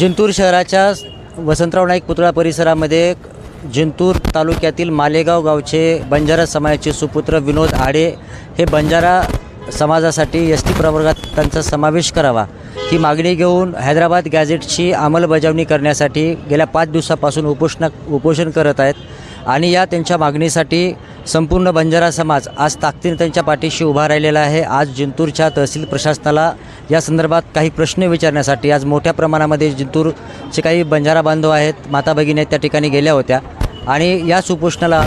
जिंतूर शहराच्या वसंतराव नाईक पुतळा परिसरामध्ये जिंतूर तालुक्यातील मालेगाव गावचे बंजारा समाजाचे सुपुत्र विनोद आडे हे बंजारा समाजासाठी एस टी प्रवर्गात त्यांचा समावेश करावा. ही मागणी घेऊन हैदराबाद गॅझेटची अंमलबजावणी करण्यासाठी गेल्या पाच दिवसापासून उपोषण उपोषण करत आहेत. आणि या त्यांच्या मागणीसाठी संपूर्ण बंजारा समाज आज ताकदीने त्यांच्या पाठीशी उभा राहिलेला आहे. आज जिंतूरच्या तहसील प्रशासनाला या संदर्भात काही प्रश्न विचारण्यासाठी आज मोठ्या प्रमाणामध्ये जिंतूरचे काही बंजारा बांधव आहेत माता भगिनी त्या ठिकाणी गेल्या होत्या. आणि या सुपोषणाला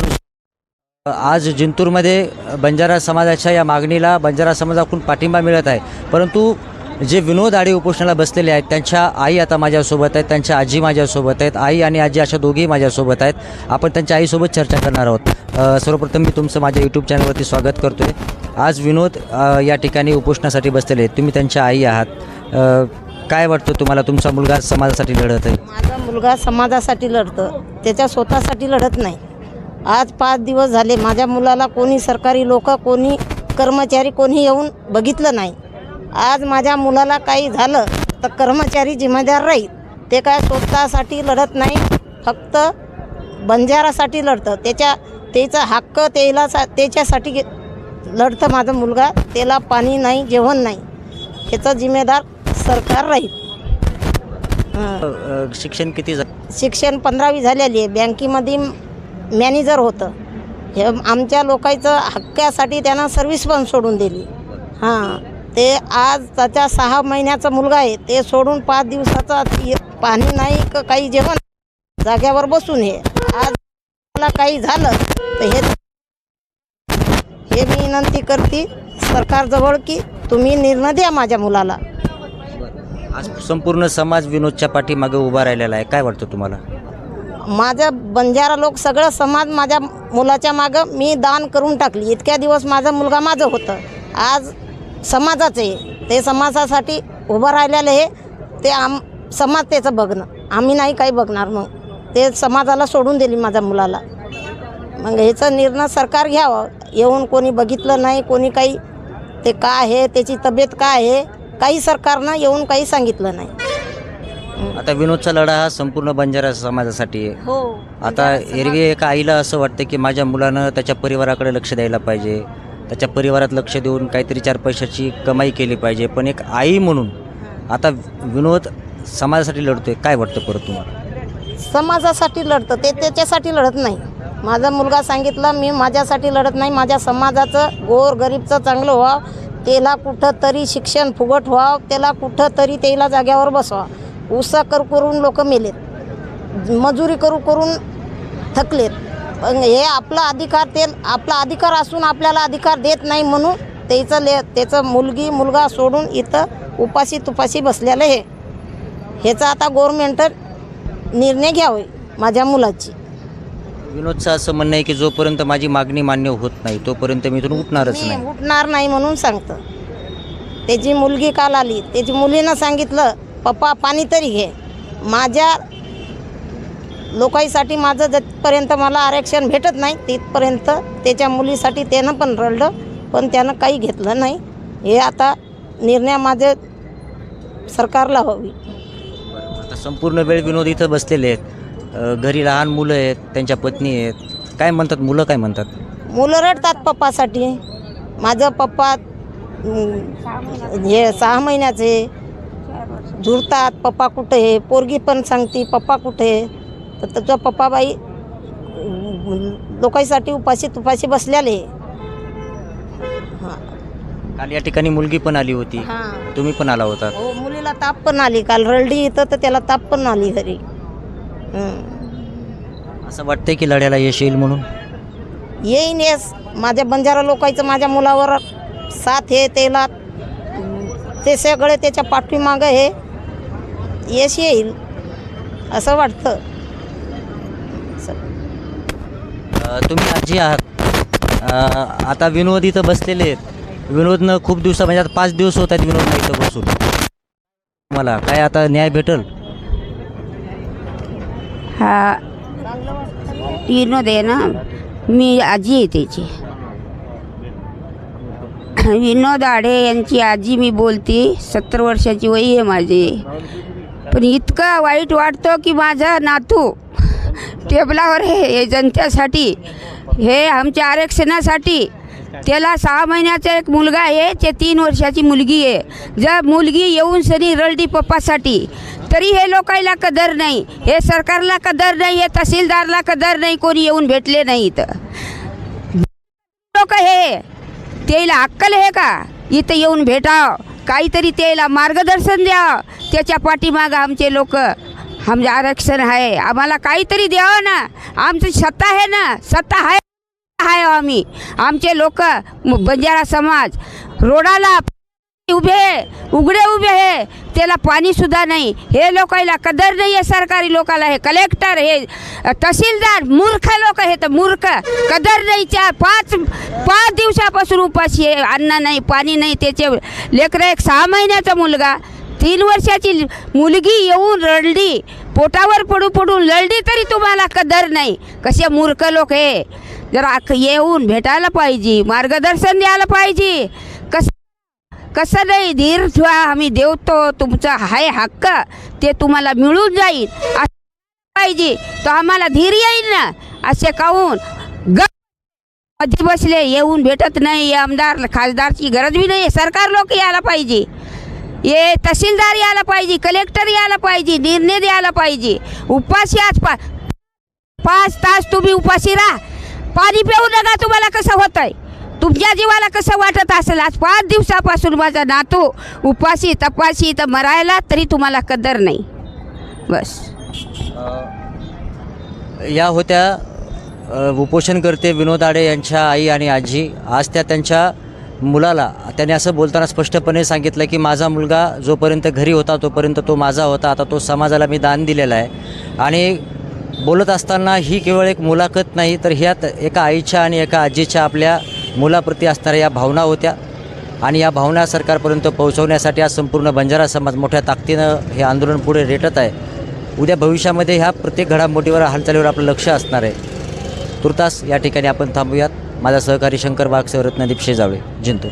आज जिंतूरमध्ये बंजारा समाजाच्या या मागणीला बंजारा समाजाकडून पाठिंबा मिळत आहे. परंतु जे विनोद आडे उपोषणाला बसलेले आहेत त्यांच्या आई आता माझ्यासोबत आहेत त्यांच्या आजी माझ्यासोबत आहेत आई आणि आजी अशा दोघीही माझ्यासोबत आहेत. आपण त्यांच्या आईसोबत चर्चा करणार आहोत. सर्वप्रथम मी तुमचं माझ्या यूट्यूब चॅनलवरती स्वागत करतो आहे आज विनोद या ठिकाणी उपोषणासाठी बसलेले आहेत. तुम्ही त्यांच्या आई आहात. काय वाटतं तुम्हाला? तुमचा मुलगा समाजासाठी लढत आहे. माझा मुलगा समाजासाठी लढतो. त्याच्या स्वतःसाठी लढत नाही. आज पाच दिवस झाले. माझ्या मुलाला कोणी सरकारी लोक कोणी कर्मचारी कोणी येऊन बघितलं नाही. आज माझ्या मुलाला काही झालं तर कर्मचारी जिम्मेदार राहील. ते काय स्वतःसाठी लढत नाही फक्त बंजारासाठी लढतं. त्याच्या त्याचा हक्क त्याला सा त्याच्यासाठी लढतं माझा मुलगा. त्याला पाणी नाही जेवण नाही. ह्याचा जिम्मेदार सरकार राहील. अ, अ, शिक्षण किती झालं? शिक्षण पंधरावी झालेली आहे. बँकेमध्ये मॅनेजर होतं. हे आमच्या लोकांचं हक्कासाठी त्यानं सर्व्हिस पण सोडून दिली. हां. ते आज त्याच्या सहा महिन्याचा मुलगा आहे. ते सोडून पाच दिवसाचा पाणी नाही क काही जेवण जाग्यावर बसून हे. आज मला काही झालं तर हे हे मी विनंती करते सरकारजवळ की तुम्ही निर्णय द्या माझ्या मुलाला. आज संपूर्ण समाज विनोदच्या पाठीमागे उभा राहिलेला आहे. काय वाटतं तुम्हाला? माझा बंजारा लोक सगळं समाज माझ्या मुलाच्या मागं मी दान करून टाकली. इतक्या दिवस माझा मुलगा माझं होतं. आज समाजाचं आहे. ते समाजासाठी उभं राहिलेलं आहे. ते आम समाज त्याचं बघणं. आम्ही नाही काही बघणार मग. ते समाजाला सोडून दिली माझ्या मुलाला. मग ह्याचा निर्णय सरकार घ्यावं. येऊन कोणी बघितलं नाही कोणी काही ते काय आहे त्याची तब्येत काय आहे काही सरकारनं येऊन काही सांगितलं नाही. आता विनोदचा लढा हा संपूर्ण बंजारा समाजासाठी आहे. हो. आता एरवी एका आईला असं वाटतं की माझ्या मुलानं त्याच्या परिवाराकडे लक्ष द्यायला पाहिजे. त्याच्या परिवारात लक्ष देऊन काहीतरी चार पैशाची कमाई केली पाहिजे. पण एक आई म्हणून आता विनोद समाजासाठी लढतोय. काय वाटतं परत तुम्हाला? समाजासाठी लढतं. ते त्याच्यासाठी लढत नाही. माझा मुलगा सांगितलं मी माझ्यासाठी लढत नाही. माझ्या समाजाचं गोर गरीबचं चांगलं व्हावं. त्याला कुठं तरी शिक्षण फुगट व्हावं. त्याला कुठं तरी त्याला जाग्यावर बसवा उसा करू करून लोक मेलेत. मजुरी करू करून थकलेत. पण हे आपला अधिकार ते आपला अधिकार असून आपल्याला अधिकार देत नाही म्हणून त्याचं ले त्याचं मुलगी मुलगा सोडून इथं उपाशी तुपाशी बसलेलं आहे. ह्याचा आता गव्हर्मेंट निर्णय घ्यावे माझ्या मुलाची. विनोदचं असं म्हणणं आहे की जोपर्यंत माझी मागणी मान्य होत नाही तोपर्यंत मी इथून उठणारच मी नाही. उठणार नाही म्हणून सांगतं. त्याची मुलगी काल आली. त्याची मुलीनं सांगितलं पप्पा पाणी तरी घे. माझ्या लोकांसाठी माझं जिथपर्यंत मला आरक्षण भेटत नाही तिथपर्यंत त्याच्या मुलीसाठी त्यानं पण रडलं पण त्यानं काही घेतलं नाही. हे आता निर्णय माझे सरकारला हवी. आता संपूर्ण वेळ विनोद इथं बसलेले आहेत. घरी लहान मुलं आहेत त्यांच्या पत्नी आहेत. काय म्हणतात मुलं काय म्हणतात? मुलं रडतात पप्पासाठी. माझं पप्पा हे सहा महिन्याचे. झुरतात पप्पा कुठे आहे? पोरगी पण सांगते पप्पा कुठे आहे तर त्याचा पप्पाबाई लोकांसाठी उपाशी तुपाशी बसलेले. हां. काल या ठिकाणी मुलगी पण आली होती. हां. तुम्ही पण आला होता. हो मुलीला ताप पण आली. काल रडली इथं तर त्याला ताप पण आली घरी. हं. असं वाटतंय की लढ्याला यश येईल म्हणून? येईन येस माझ्या बंजारा लोकांचं माझ्या मुलावर साथ हे त्याला ते सगळे त्याच्या पाठीमागं हे. यश येईल. असं वाटतं स- अ, तुम्ही आजी आहात. आता विनोद इथं बसलेले आहेत. विनोदनं खूप दिवस म्हणजे आता पाच दिवस होत आहेत विनोदनं इथं बसून. मला काय आता न्याय भेटल? हा. विनोद आहे ना मी आजी आहे त्याची. विनोद आडे यांची आजी मी बोलते सत्तर वर्षाची वय आहे माझी. पण इतकं वाईट वाटतं की माझा नातू टेबलावर हे जनतेसाठी हे आमच्या आरक्षणासाठी त्याला सहा महिन्याचा एक मुलगा आहे ते तीन वर्षाची मुलगी आहे. जर मुलगी येऊन सनी रळडी पप्पासाठी तरी हे लोकायला कदर नाही. हे सरकारला कदर नाही हे तहसीलदारला कदर नाही कोणी येऊन भेटले नाही इथं लोक हे त्याला अक्कल हे का? इथं येऊन भेटाव. काहीतरी त्याला मार्गदर्शन द्यावं. त्याच्या पाठीमागं आमचे लोक आमचे आरक्षण आहे. आम्हाला काहीतरी द्यावं ना. आमची सत्ता आहे ना. सत्ता आहे. आहे हो आम्ही. आमचे लोक बंजारा समाज रोडाला उभे आहे, उघडे उभे आहे. त्याला पाणी सुद्धा नाही. हे लोकांना कदर नाही आहे सरकारी लोकाला. हे कलेक्टर हे तहसीलदार मूर्ख लोक हे तर मूर्ख कदर नाही. चार पाच पाच दिवसापासून उपाशी आहे. अन्न नाही पाणी नाही. त्याचे लेकरं एक सहा महिन्याचा मुलगा. तीन वर्षाची मुलगी येऊन रडली. पोटावर पडू पडून लढली तरी तुम्हाला कदर नाही. कसे मूर्ख लोक हे. जरा येऊन भेटायला पाहिजे मार्गदर्शन द्यायला पाहिजे. कसं कसं नाही धीर ठेवा आम्ही देवतो तुमचा हाय हक्क ते तुम्हाला मिळून जाईल. असं पाहिजे तर आम्हाला धीर येईल ना. असे काहून? ग बसले येऊन भेटत नाही आमदार खासदारची गरज बी नाही सरकार लोक यायला पाहिजे. ये तहसीलदार यायला पाहिजे कलेक्टर यायला पाहिजे निर्णय द्यायला पाहिजे. उपाशी आज पा पाच तास तुम्ही उपाशी राहा. पाणी पिऊ नका तुम्हाला कसं होत आहे तुमच्या जीवाला कसं वाटत असेल? आज पाच दिवसापासून माझा नातू उपाशी तपाशी तर मरायला तरी तुम्हाला कदर नाही. बस. या होत्या उपोषणकर्ते विनोद आडे यांच्या आई आणि आजी. आज त्या त्यांच्या मुलाला त्याने असं बोलताना स्पष्टपणे सांगितलं की माझा मुलगा जोपर्यंत घरी होता तोपर्यंत तो माझा होता. आता तो समाजाला मी दान दिलेला आहे. आणि बोलत असताना ही केवळ एक मुलाखत नाही तर ह्यात एका आईच्या आणि एका आजीच्या आपल्या मुलाप्रती असणाऱ्या या भावना होत्या. आणि या भावना सरकारपर्यंत पोहोचवण्यासाठी आज संपूर्ण बंजारा समाज मोठ्या ताकदीनं हे आंदोलन पुढे रेटत आहे. उद्या भविष्यामध्ये ह्या प्रत्येक घडामोडीवर हालचालीवर आपलं लक्ष असणार आहे. तुर्तास या ठिकाणी आपण थांबूयात. माझा सहकारी शंकर बागसे रत्नदीप शेजावळे जिंतूर.